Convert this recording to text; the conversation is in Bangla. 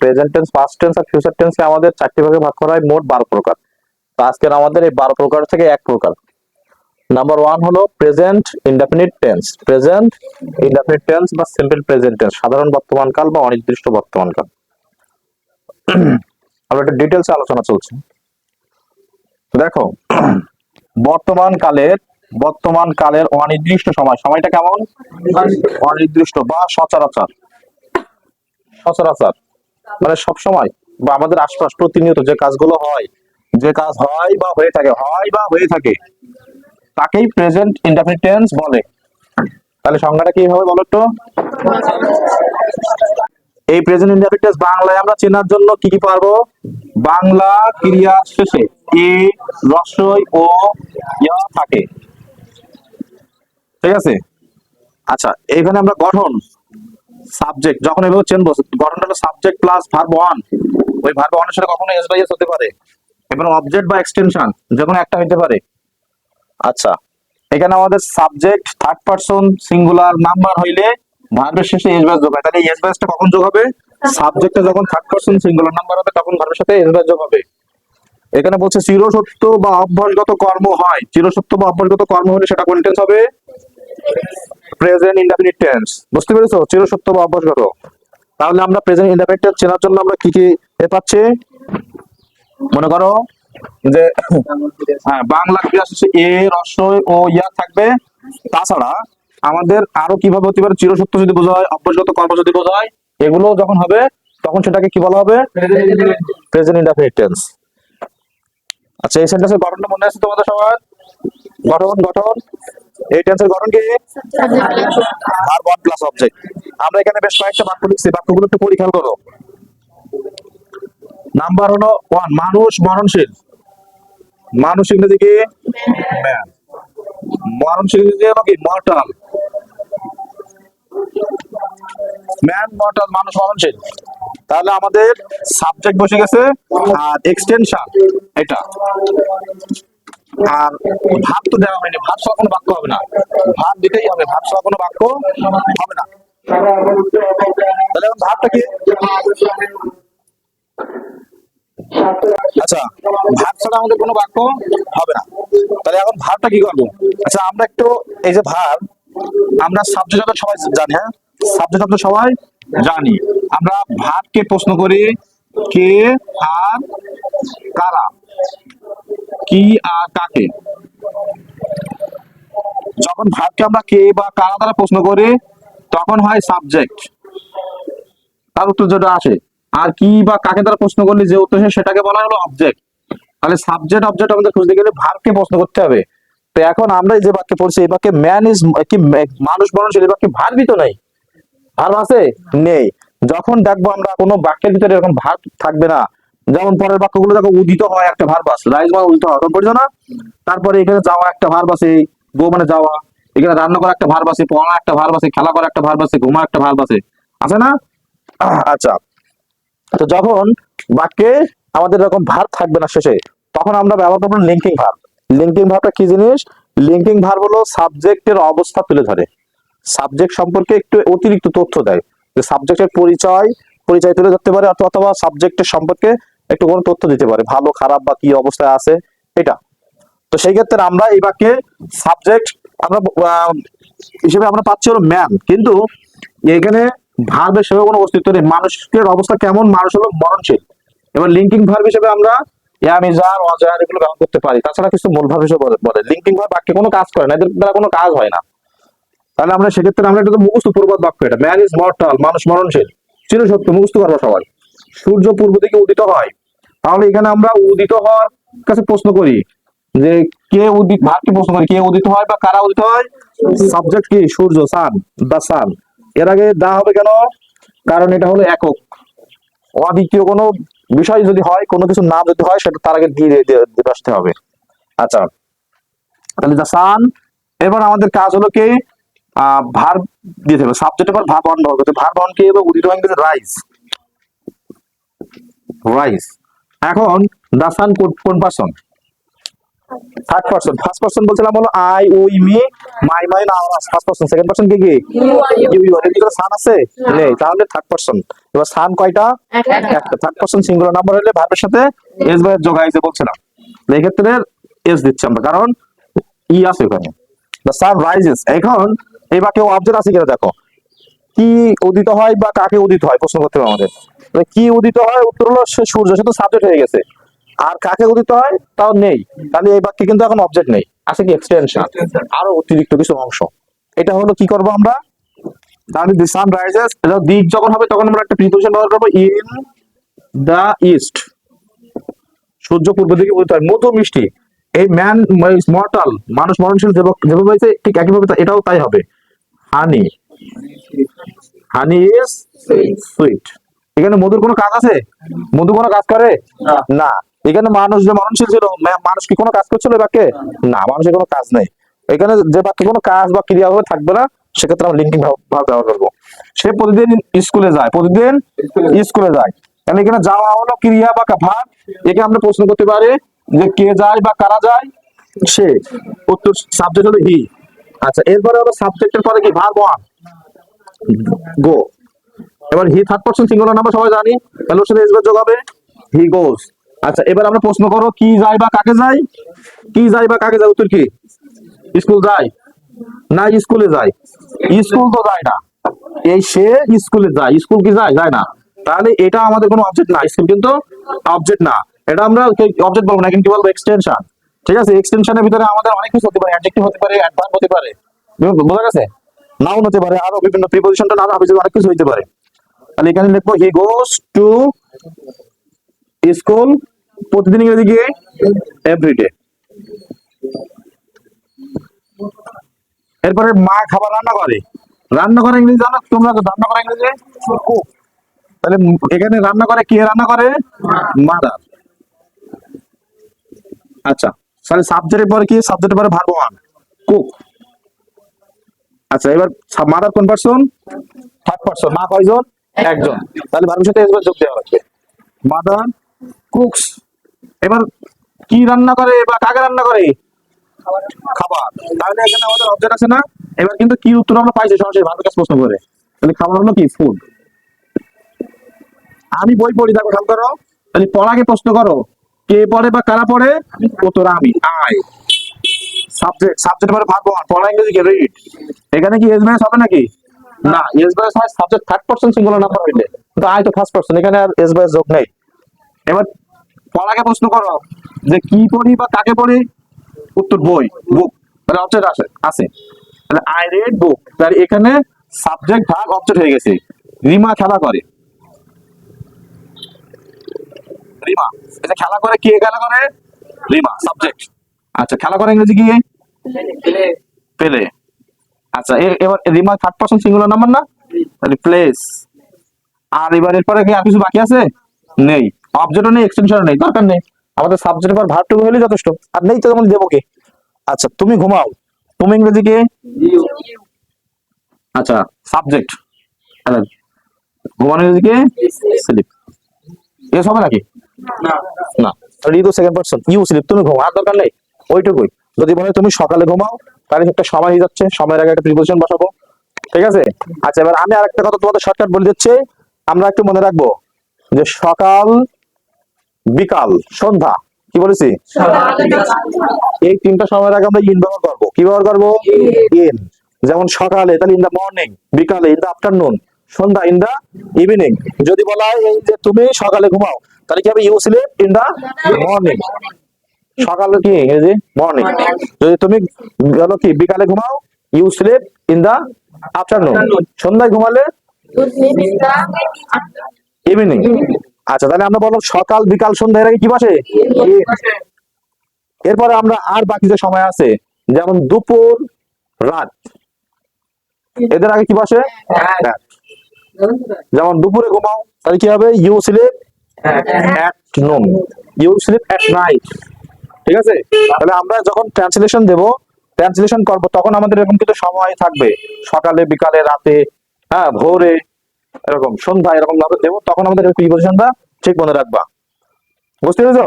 প্রেজেন্ট টেন্স পাস্ট টেন্স আর ফিউচার টেন্সকে আমাদের চারটি ভাগে ভাগ করা হয়, মোট বারো প্রকার। তো আজকের আমাদের এই বারো প্রকার থেকে এক প্রকার। নাম্বার ওয়ান হলো present indefinite tense present indefinite tense বা সিম্পল প্রেজেন্ট টেন্স সাধারণ বর্তমান কাল বা অনির্দিষ্ট বর্তমান কাল। আমরা একটা ডিটেলস আলোচনা চলছে। দেখো, বর্তমান কালের বর্তমান কালের অনির্দিষ্ট সময়, সময়টা কেমন? অনির্দিষ্ট বা সচরাচর। সচরাচর। মানে সব সময় বা আমাদের আশপাশ প্রতিনিয়ত যে কাজগুলো হয়, যে কাজ হয় বা হয়ে থাকে, হয় বা হয়ে থাকে, তাকেই প্রেজেন্ট ইনডেফিনিট টেন্স বলে। তাহলে সংজ্ঞাটা কি হবে বলো তো এই প্রেজেন্ট ইনডেফিনিট টেন্স বাংলায় আমরা চেনার জন্য কি কি পারব? বাংলা ক্রিয়া শেষে এ, রসই ও, ইয়া থাকে। ঠিক আছে? আচ্ছা এখানে আমরা গঠন। সাবজেক্ট যখন এভাবে চেনবো গঠনটা হলো সাবজেক্ট প্লাস ভার্ব ওয়ান ওই ভার্ব ওয়ানের সাথে কখনো এস বাই এস হতে পারে। এবং অবজেক্ট বা এক্সটেনশন যে কোনো একটা হতে পারে। আচ্ছা এখানে আমাদের subject third person singular number হইলে ভার্বের শেষে এস বাস যোগ হয়। তাহলে এস বাসটা কখন যোগ হবে? সাবজেক্টে যখন থার্ড পারসন সিঙ্গুলার নাম্বার হবে, তখন ভার্বের সাথে এস বাস যোগ হবে। এখানে বলছে চিরসত্য বা অভ্যাসগত কর্ম হয়। চিরসত্য বা অভ্যাসগত কর্ম হলে সেটা কোন টেন্স হবে? প্রেজেন্ট ইনডেফিনিট টেন্স বুঝতে পেরেছ? চিরসত্য বা অভ্যাসগত তাহলে আমরা প্রেজেন্ট ইনডেফিনিট টেন্স চেনার জন্য আমরা কি কি পাচ্ছি? মনে করো যে হ্যাঁ বাংলা ক্রিয়া শেষে এ, রসই ও ইয়া থাকবে। তাছাড়া আমাদের আরও কীভাবে হতে পারে? চিরসত্য যদি বোঝা হয় অভ্যাসগত কর্ম যদি বোঝা হয়, এগুলো যখন হবে, তখন সেটাকে কি বলা হবে? প্রেজেন্ট ইনডেফিনিট টেন্স আচ্ছা এই সেন্টেন্সের গঠনটা মনে আছে তোমাদের সবার? গঠন গঠন। এই টেন্সের গঠন কি? ভার্ব ওয়ান প্লাস অবজেক্ট আমরা এখানে বেশ কয়েকটা বাক্য লিখছি। বাক্যগুলো একটু পরীক্ষা করো। নাম্বার হলো ওয়ান মানুষ মরণশীল। মানুষ ইংরেজি কি? ম্যান মরণশীল ইংরেজি হলো কি? মর্টাল ম্যান মর্টাল মানুষ মরণশীল। তাহলে আমাদের সাবজেক্ট বসে গেছে আর এক্সটেনশন এটা। আর ভাব তো দেওয়া হয়নি ভাব ছাড়া কোনো বাক্য হবে না। ভাব দিতেই হবে ভাব ছাড়া কোনো বাক্য হবে না। তাহলে এখন ভাবটা কি? আচ্ছা ভাব ছাড়া আমাদের কোনো বাক্য হবে না। তাহলে এখন ভাবটা কি করব? আচ্ছা আমরা একটু এই যে ভাব আমরা সাবজেক্ট শব্দ সবাই জানি হ্যাঁ? সাবজেক্ট শব্দ সবাই জানি। আমরা ভাবকে প্রশ্ন করি, কে আর কারা? কি আর কাকে? যখন ভাবকে আমরা কে বা কারা দ্বারা প্রশ্ন করি, তখন হয় সাবজেক্ট তার উত্তর যেটা আসে, আর কি বা কাকে দ্বারা প্রশ্ন করলে যে উত্তর সেটাকে বলা হলো অবজেক্ট তাহলে সাবজেক্ট অবজেক্ট আমাদের খুঁজতে গেলে ভাবকে প্রশ্ন করতে হবে। তো এখন আমরা যে বাক্যে পড়ছি, এই বাক্যে ম্যান ইজ কি মানুষ মরণশীল এই বাক্যে ভার্বই তো নাই। ভার্ব আছে? নেই। যখন দেখব আমরা কোনো বাক্যের ভিতরে এরকম ভার্ব থাকবে না যেমন পরের বাক্যগুলো দেখো, উদিত হয়, একটা ভার আছে রাইজ মানে উদিত হয় পড়ছো না তারপরে এখানে যাওয়া একটা ভার বাসে গো মানে যাওয়া। এখানে রান্না করা একটা ভার বাসে পড়া একটা ভার বাসে খেলা করা একটা ভার বাসে ঘুমা একটা ভার বাসে আছে না? আচ্ছা। তো যখন বাক্যে আমাদের এরকম ভার থাকবে না শেষে, তখন আমরা ব্যবহার করব লিঙ্কিং ভার্ব লিঙ্কিং ভার্বটা কি জিনিস? লিঙ্কিং ভার হলো সাবজেক্টের অবস্থা তুলে ধরে। সাবজেক্ট সম্পর্কে একটু অতিরিক্ত তথ্য দেয়। যে সাবজেক্টের পরিচয় পরিচয় তুলে ধরতে পারে, অথবা সাবজেক্টের সম্পর্কে একটু কোনো তথ্য দিতে পারে। ভালো, খারাপ বা কি অবস্থায় আছে, এটা। তো সেই ক্ষেত্রে আমরা এই বাক্যে সাবজেক্ট আমরা হিসেবে আমরা পাচ্ছি হলো ম্যান কিন্তু এখানে ভার্বের সেভাবে কোনো অস্তিত্ব নেই। মানুষের অবস্থা কেমন? মানুষ হলো মরণশীল। এবার লিঙ্কিং ভার্ব হিসেবে আমরা অজার এগুলো ব্যবহার করতে পারি। তাছাড়া কিছু মূল ভার্ব হিসেবে বলে- লিঙ্কিং ভার্ব বাক্যে কোনো কাজ করে না। এদের দ্বারা কোনো কাজ হয় না। তাহলে আমরা সেক্ষেত্রে আমরা এটা তো মুখস্থ বাক্য এটা। ম্যান ইজ মর্টাল মানুষ মরণশীল। চির সত্য মুখস্থ করব সবাই। সূর্য পূর্ব দিকে উদিত হয়। তাহলে এখানে আমরা উদিত হওয়ার কাছে প্রশ্ন করি যে কে উদিত ভাবকে প্রশ্ন করি? কে উদিত হয় বা কারা উদিত হয়? সাবজেক্ট কি? সূর্য সান দা সান এর আগে দা হবে কেন? কারণ এটা হলো একক। অদ্বিতীয় কোনো বিষয় যদি হয়, কোনো কিছু নাম যদি হয়, সেটা তার আগে দিয়ে আসতে হবে। আচ্ছা তাহলে দা সান এবার আমাদের কাজ হলো কি? ভার দিতে হবে সাবজেক্ট এবার ব্যবহার করতে ভাব অন কি? এবং উদিত হয় রাইস রাইস এখন দা সান কোন person third person first person বলছিলাম হলো I we me my my না ফার্স্ট পার্সন সেকেন্ড পার্সন কি কি? ইউ ইউ এর ভিতরে সান আছে? নেই তাহলে থার্ড পার্সন এবার সান কয়টা? একটা। থার্ড পার্সন সিঙ্গুলার নাম্বার হলে ভার্বের সাথে এস ভাইয়ের যোগ আইছে বলছিলাম। এই ক্ষেত্রে এস দিচ্ছি আমরা কারণ ই আছে ওখানে। দ্য সান রাইজেস এখন এই বাক্যে অবজেক্ট আছে কিনা দেখো। কি উদিত হয় বা কাকে উদিত হয়? প্রশ্ন করতে হবে আমাদের। কি উদিত হয়? উত্তর হলো সূর্য সে তো সাবজেক্ট হয়ে গেছে। আর কাকে উদিত হয়? তাও নেই। তাহলে এই বাক্যে কিন্তু এখন অবজেক্ট নেই। আছে কি এক্সটেনশন আরও অতিরিক্ত কিছু অংশ। এটা হলো কি করব আমরা? তাহলে দি সান রাইজেস এটা দিক যখন হবে তখন আমরা একটা প্রিপোজিশন ব্যবহার করব। ইন দা ইস্ট সূর্য পূর্ব দিকে উদিত হয়। মধু মিষ্টি। এই ম্যান মর্টাল মানুষ মরণশীল যেভাবে যেভাবে হয়েছে ঠিক একইভাবে এটাও তাই হবে। হানি হানি ইজ সুইট এখানে মধুর কোনো কাজ আছে? মধু কোনো কাজ করে? না। এখানে মানুষ যে মরণশীল ছিল মানুষ কি কোনো কাজ করছিল বাক্যে? না মানুষের কোনো কাজ নেই। এখানে যে বাক্যে কোনো কাজ বা ক্রিয়া ভাবে থাকবে না সেক্ষেত্রে আমরা লিঙ্কিং ভাব ব্যবহার করব। সে প্রতিদিন স্কুলে যায় প্রতিদিন স্কুলে যায়। তাহলে এখানে যাওয়া হলো ক্রিয়া বা ভাব একে আমরা প্রশ্ন করতে পারি যে কে যায় বা কারা যায়? সে। উত্তর সাবজেক্ট হলো হি আচ্ছা এরপরে হলো সাবজেক্টের পরে কি? ভার্ব ওয়ান গো এবার he third person singular number সবাই জানি। তাহলে সাথে এসবার যোগ হবে। হি গোস আচ্ছা এবার আমরা প্রশ্ন করো, কি যায় বা কাকে যায়? কি যায় বা কাকে যায়? উত্তর কি? স্কুল যায়। না স্কুলে যায়। স্কুল তো যায় না। এই সে স্কুলে যায়। স্কুল কি যায়? যায় না। তাহলে এটা আমাদের কোনো অবজেক্ট না। স্কুল কিন্তু অবজেক্ট না। এটা আমরা অবজেক্ট বলব না, কিন্তু বলব? এক্সটেনশন ঠিক আছে? এক্সটেনশনের ভিতরে আমাদের অনেক কিছু হতে পারে। অ্যাডজেক্টিভ হতে পারে অ্যাডভার্ব হতে পারে। বোঝা গেছে? নাউন হতে পারে, আরও বিভিন্ন প্রিপোজিশনটা না হবে অনেক কিছু হতে পারে। তাহলে এখানে লিখব হি গোস টু স্কুল প্রতিদিন ইংরেজি গিয়ে এভরিডে এরপরে মা খাবার রান্না করে। রান্না করে ইংরেজি জানো? তোমরা রান্না করে ইংরেজি। তাহলে এখানে রান্না করে কে রান্না করে? মাদার আচ্ছা তাহলে সাবজেক্টের পরে কি? সাবজেক্টের পরে ভার্ব ওয়ান কুক আচ্ছা এবার মাদার কোন পার্সন থার্ড পার্সন মা কয়জন? একজন। তাহলে ভার্বের সাথে এসবার যোগ দেওয়া লাগবে। Mother cooks. এবার কি রান্না করে বা কাকে রান্না করে? খাবার। তাহলে এখানে আমাদের অবজেক্ট আছে না? এবার কিন্তু কি উত্তর আমরা পাইছি সরাসরি ভালো কাছে প্রশ্ন করে। তাহলে খাবার হলো কি? ফুড আমি বই পড়ি দেখো খেয়াল করো। তাহলে পড়াকে প্রশ্ন করো। কে পড়ে বা কারা পড়ে? উত্তর আমি আই সাবজেক্ট সাবজেক্ট মানে ভাগ পড়া ইংরেজি কে রিড এখানে কি এস ব্যাস হবে নাকি? না। এস ব্যাস হয় subject third person singular number হইলে কিন্তু আই তো ফার্স্ট পার্সন এখানে আর এস ব্যাস যোগ নেই। এবার পড়াকে প্রশ্ন করো যে কি পড়ি বা কাকে পড়ি? উত্তর বই বুক তাহলে অবজেক্ট আছে আছে তাহলে আই রেড বুক তাহলে এখানে সাবজেক্ট ভাগ অবজেক্ট হয়ে গেছে। রিমা খেলা করে। রিমা এটা খেলা করে কে খেলা করে? রিমা সাবজেক্ট আচ্ছা খেলা করে ইংরেজি কি? পেলে আচ্ছা এ- এবার Rima third person singular number না? তাহলে প্লেস আর এবার এরপরে কি আর কিছু বাকি আছে? নেই। অবজেক্টও নেই এক্সটেনশনও নেই দরকার নেই। আমাদের সাবজেক্টের পর ভার্বটুকু হলে যথেষ্ট। আর নেই তো তেমন দেবো কে? আচ্ছা তুমি ঘুমাও। তুমি ইংরেজি কে? আচ্ছা সাবজেক্ট আচ্ছা ঘুমানো ইংরেজি কে? স্লিপ। এস হবে নাকি? না। Read second person you sleep. তুমি ঘুমাও। আর দরকার নেই? ওইটুকুই। যদি বলে তুমি সকালে ঘুমাও তাহলে একটা সময় হয়ে যাচ্ছে সময়ের আগে একটা প্রিপোজিশন বসাবো। ঠিক আছে? আচ্ছা এবার আমি আরেকটা কথা তোমাদের শর্টকাট বলে দিচ্ছি। আমরা একটু মনে রাখব যে সকাল বিকাল সন্ধ্যা কি বলেছি? এই তিনটা সময়ের আগে আমরা ইন ব্যবহার করব। কি ব্যবহার করব? ইন যেমন সকালে তাহলে ইন দা মর্নিং বিকালে ইন দা আফটারনুন সন্ধ্যা ইন দা ইভিনিং যদি বলা হয় এই যে তুমি সকালে ঘুমাও তাহলে কি হবে you sleep in the morning সকালে কি ইংরেজি মর্নিং যদি তুমি গেলো কি বিকালে ঘুমাও you sleep in the afternoon সন্ধ্যায় ঘুমালে? ইভিনিং আচ্ছা তাহলে আমরা বললাম সকাল বিকাল সন্ধ্যা এর আগে কি বসে? এরপরে আমরা আর বাকি যে সময় আছে যেমন দুপুর রাত। এদের আগে কি বসে? যেমন দুপুরে ঘুমাও তাহলে কি হবে? You sleep noon you sleep at night ঠিক আছে? তাহলে আমরা যখন ট্রান্সলেশন দেব ট্রান্সলেশন করব, তখন আমাদের এরকম কিন্তু সময় থাকবে। সকালে, বিকালে, রাতে হ্যাঁ ভোরে, এরকম সন্ধ্যা এরকম ভাবে দেবো, তখন আমাদের প্রিপোজিশনটা ঠিক মনে রাখবা। বুঝতে পেরেছ?